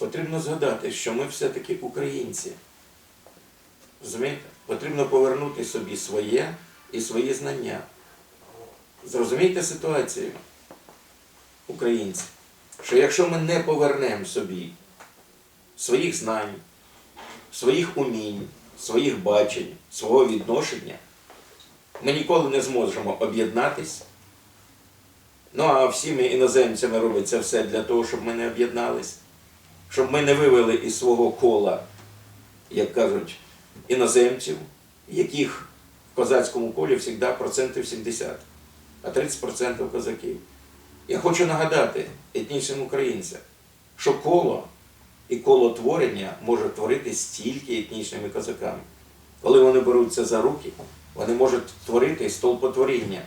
потрібно згадати, що ми все-таки українці. Розумієте? Потрібно повернути собі своє і свої знання. Зрозумійте ситуацію, українці, що якщо ми не повернемо собі своїх знань, своїх умінь, своїх бачень, свого відношення, ми ніколи не зможемо об'єднатись. Ну а всіми іноземцями робиться все для того, щоб ми не об'єднались, щоб ми не вивели із свого кола, як кажуть, іноземців, яких в козацькому колі завжди процентів 70, а 30% козаків. Я хочу нагадати етнічним українцям, що коло і коло творення може творитись тільки етнічними козаками. Коли вони беруться за руки, вони можуть творити стовпотворіння.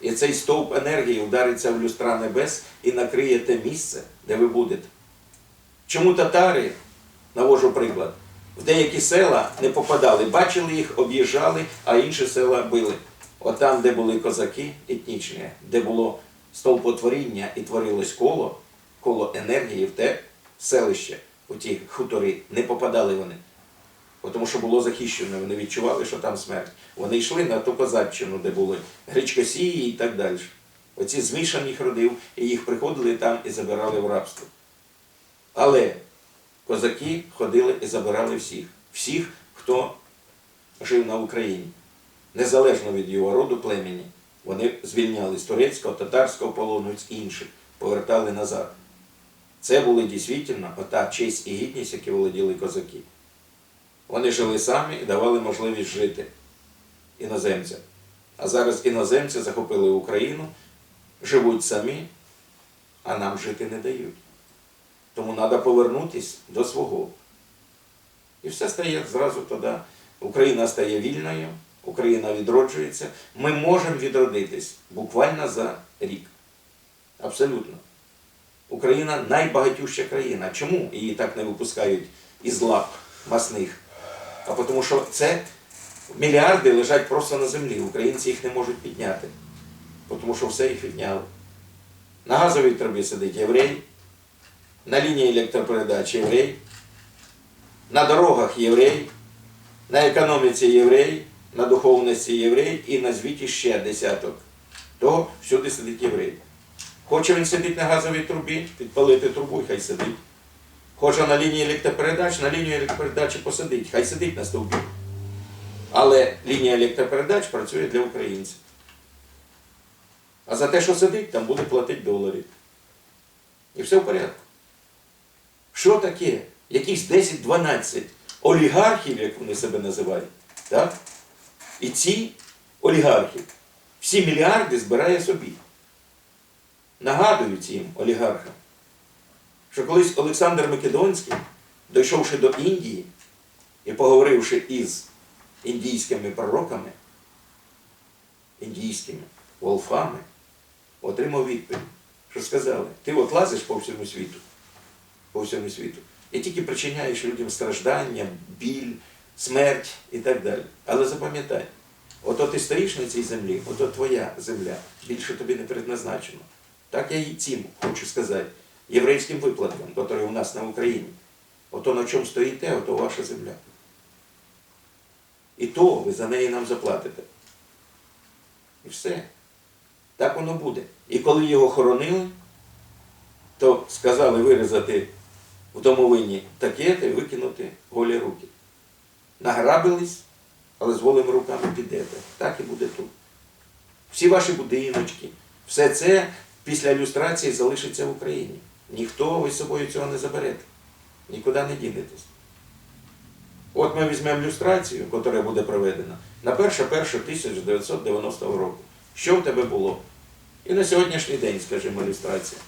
І цей стовп енергії вдариться в люстра небес і накриє те місце, де ви будете. Чому татари, навожу приклад, в деякі села не попадали, бачили їх, об'їжджали, а інші села били. От там, де були козаки етнічні, де було стовпотворіння і творилось коло, коло енергії в те селище, у ті хутори, не попадали вони. Тому що було захищено, вони відчували, що там смерть. Вони йшли на ту козаччину, де були гречкосії і так далі. Оці змішаних родив, і їх приходили там і забирали в рабство. Але козаки ходили і забирали всіх. Всіх, хто жив на Україні. Незалежно від його роду племені. Вони звільняли з турецького, татарського полону з інших, повертали назад. Це були дійсно ота честь і гідність, які володіли козаки. Вони жили самі і давали можливість жити іноземцям. А зараз іноземці захопили Україну, живуть самі, а нам жити не дають. Тому треба повернутися до свого. І все стає зразу тоді. Україна стає вільною, Україна відроджується. Ми можемо відродитись буквально за рік. Абсолютно. Україна найбагатюща країна. Чому її так не випускають із лап масних? А тому що це мільярди лежать просто на землі. Українці їх не можуть підняти. Тому що все їх підняли. На газовій трубі сидить єврей, на лінії електропередач єврей, на дорогах єврей, на економіці єврей, на духовності єврей і назвіть ще десяток. Того всюди сидить єврей. Хоче він сидіти на газовій трубі, підпалити трубу і хай сидить. Хоче на лінії електропередач, на лінію електропередачі посадить, хай сидить на стовпі. Але лінія електропередач працює для українців. А за те, що сидить, там буде платити доларів. І все в порядку. Що таке? Якісь 10-12 олігархів, як вони себе називають. Так? І ці олігархи всі мільярди збирає собі. Нагадую цим олігархам, що колись Олександр Македонський, дійшовши до Індії і поговоривши із індійськими пророками, індійськими волфами, отримав відповідь, що сказали, ти от лазиш по всьому світу, по всьому світу, і тільки причиняєш людям страждання, біль, смерть і так далі. Але запам'ятай, ото ти стоїш на цій землі, ото твоя земля, більше тобі не предназначено. Так я і цим хочу сказати, єврейським виплаткам, які у нас на Україні. Ото на чому стоїте, ото ваша земля. І то ви за неї нам заплатите. І все. Так воно буде. І коли його хоронили, то сказали вирізати в домовині такети, викинути голі руки. Награбились, але з голими руками підете. Так і буде тут. Всі ваші будиночки, все це після ілюстрації залишиться в Україні. Ніхто ви з собою цього не заберете. Нікуди не дінетесь. От ми візьмемо ілюстрацію, яка буде проведена на 1.1.1990 року. Що в тебе було? І на сьогоднішній день, скажімо, ілюстрація.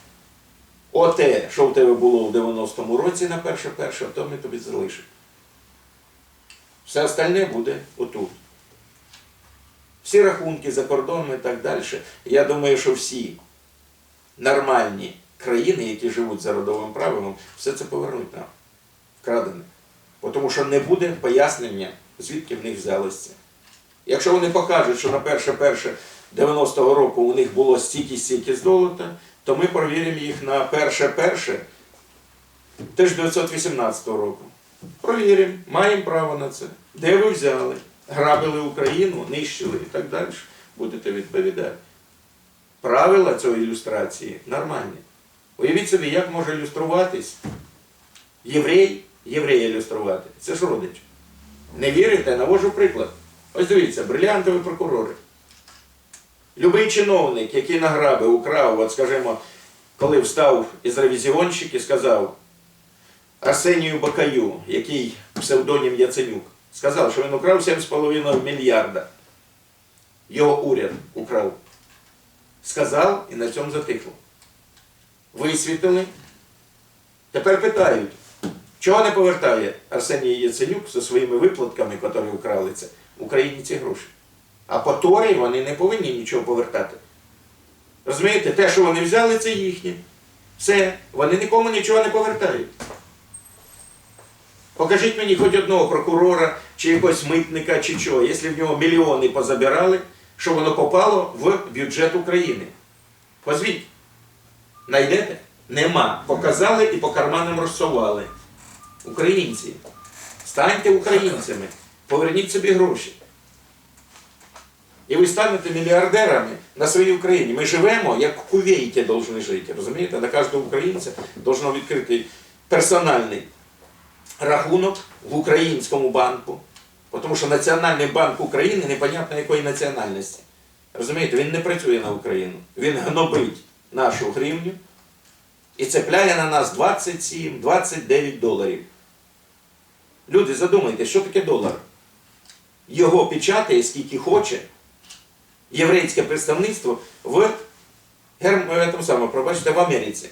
Оте, що в тебе було в 90-му році на 1.1, то ми тобі залишимо. Все остальне буде отут. Всі рахунки за кордоном і так далі. Я думаю, що всі нормальні країни, які живуть за родовим правилом, все це повернуть нам вкрадене. Тому що не буде пояснення, звідки в них взялося. Якщо вони покажуть, що на 1.1 90-го року у них було стільки стільки золота, то ми перевіримо їх на 1.1 1918 року. Провіримо, маємо право на це. Де ви взяли? Грабили Україну, нищили і так далі. Будете відповідати. Правила цієї ілюстрації нормальні. Уявіть собі, як може ілюструватись єврей, єврея ілюструвати. Це ж родич. Не вірите? Навожу приклад. Ось дивіться, бриліантові прокурори. Любий чиновник, який награбив, украв, от скажімо, коли встав із ревізіонщик і сказав Арсенію Бакаю, який псевдонім Яценюк, сказав, що він украв 7,5 мільярда. Його уряд украв. Сказав і на цьому затихло. Висвітили. Тепер питають, чого не повертає Арсеній Яценюк зі своїми виплатками, які украли це, Україні ці гроші. А по Торі вони не повинні нічого повертати. Розумієте, те, що вони взяли, це їхнє. Все, вони нікому нічого не повертають. Покажіть мені хоч одного прокурора, чи якогось митника, чи чого, якщо в нього мільйони позабирали, що воно попало в бюджет України. Позвіть. Найдете? Нема. Показали і по карманам розсували. Українці. Станьте українцями. Поверніть собі гроші. І ви станете мільярдерами на своїй Україні. Ми живемо, як Кувейті повинні жити. Розумієте? На кожного українця должно відкрити персональний рахунок в українському банку. Тому що Національний банк України непонятно якої національності. Розумієте, він не працює на Україну. Він гнобить нашу гривню і цепляє на нас 27-29 доларів. Люди, задумайтесь, що таке долар? Його печатає скільки хоче єврейське представництво в, в, самому, пробачте, в Америці.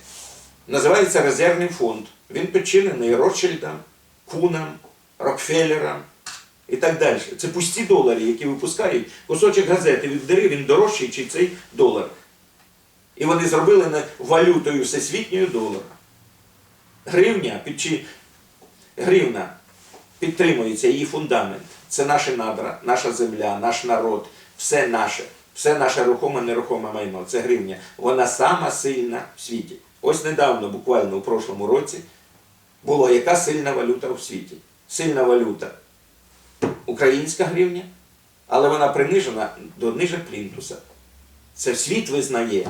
Називається резервний фонд. Він підчинений Ротшильдам, Кунам, Рокфеллерам і так далі. Це пусті долари, які випускають. Кусочок газети віддари, він дорожчий, чи цей долар. І вони зробили валютою всесвітньою долар. Гривня, під чи... гривна підтримується її фундамент. Це наші надра, наша земля, наш народ, все наше, все наше рухоме, нерухоме майно. Це гривня. Вона сама сильна в світі. Ось недавно, буквально у прошлому році, була яка сильна валюта у світі. Сильна валюта українська гривня, але вона принижена до ниже плінтуса. Це світ визнає.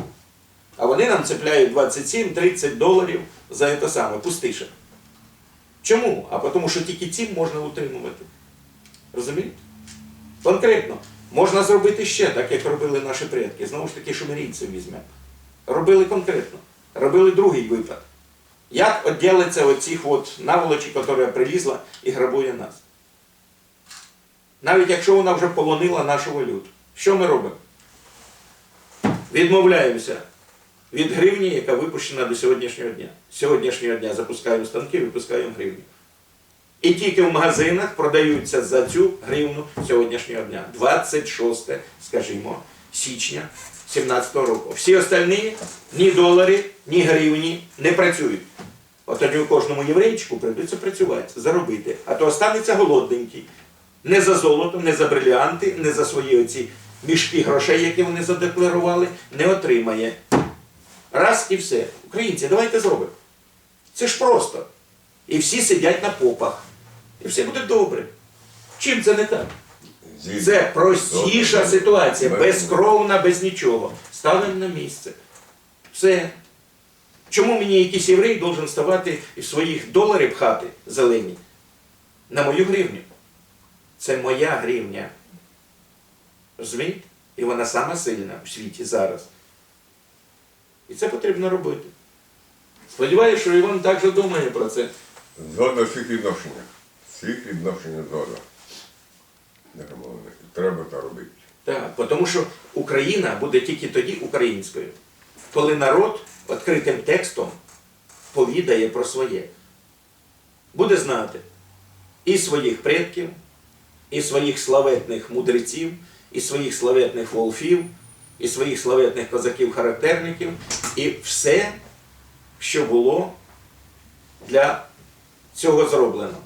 А вони нам цепляють 27-30 доларів за це саме, пустише. Чому? А тому що тільки цим можна утримувати. Розумієте? Конкретно, можна зробити ще так, як робили наші предки. Знову ж таки, шумерійців візьмемо. Робили конкретно. Робили другий випад. Як відділиться оцих от наволочі, яка прилізла і грабує нас? Навіть якщо вона вже полонила нашу валюту. Що ми робимо? Відмовляємося від гривні, яка випущена до сьогоднішнього дня. З Сьогоднішнього дня запускаємо станки, випускаємо гривню. І тільки в магазинах продаються за цю гривну сьогоднішнього дня. 26, скажімо, січня 2017 року. Всі остальні ні долари, ні гривні не працюють. От тоді кожному єврейчику прийдеться працювати, заробити. А то останеться голодненький. Не за золото, не за бриліанти, не за свої оці мішки грошей, які вони задекларували, не отримає. Раз і все. Українці, давайте зробимо. Це ж просто. І всі сидять на попах. І все буде добре. Чим це не так? Це простіша ситуація, безкровна, без нічого. Ставимо на місце. Все. Чому мені якийсь єврей должен ставати і своїх доларів хати зелені на мою гривню? Це моя гривня. Розумієте? І вона сама сильна у світі зараз. І це потрібно робити. Сподіваюся, що Іван також думає про це. Згодна в всіх відношеннях. Всіх згодна. Нермовних. Треба це робити. Так, тому що Україна буде тільки тоді українською, коли народ відкритим текстом повідає про своє. Буде знати і своїх предків, і своїх славетних мудреців, і своїх славетних волфів, і своїх славетних козаків-характерників, і все, що було для цього зроблено.